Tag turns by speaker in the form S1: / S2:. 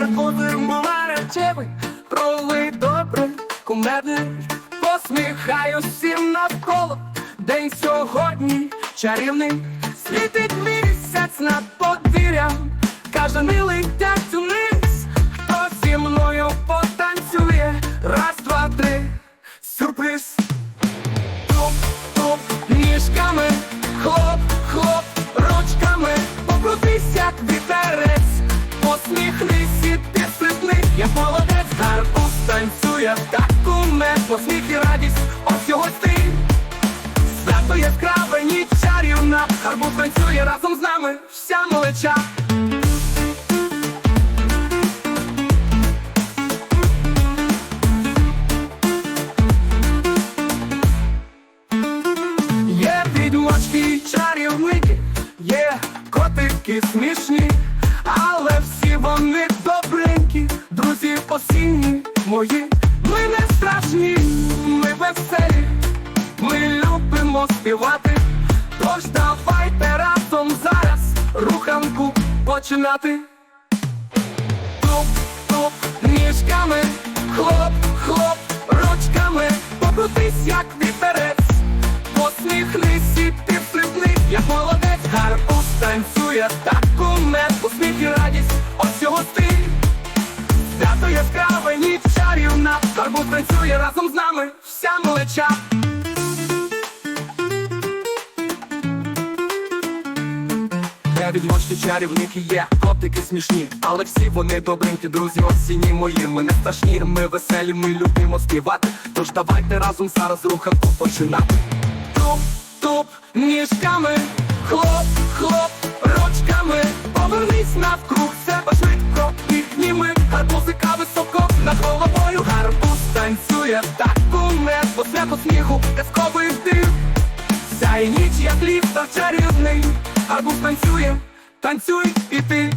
S1: будемо речевий, пролий добре, кумедний, Посміхаю всім навколо. День сьогодні чарівний, світить місяць над подвір'ям, каже милий як молодець, гарбуз танцює, так куме, посміх і радість, ось його стиль. Свято яскраве, ніч чарівна, гарбуз танцює разом з нами, вся молодча. Є відьмачки чарівники, є котики смішні, але всі вони друзі осінні мої. Ми не страшні, ми веселі, ми любимо співати. Тож давайте разом зараз руханку починати. Туп, туп, ніжками, хлоп, хлоп, ручками, покрутись, як вітерець, посміхнись і підстрибни, як молодець, гарбуз танцює, так куме, посміх і радість, ось його стиль. Яскраве, ніч чарівна, гарбуз танцює разом з нами, вся малеча. Я відмощі чарівники є, котики смішні, але всі вони добренькі, друзі, осінні мої. Ми не страшні, ми веселі, ми любимо співати. Тож давайте разом зараз руханку починати. Туп, туп, ніжками, хлоп, хлоп, ручками, повернись навкруг гарбузика високо над головою. Гарбуз танцює, так куме, бо це по сміху, казковий див. Вся і ніч, як ліфта чарівний, гарбуз танцює, танцюй і ти.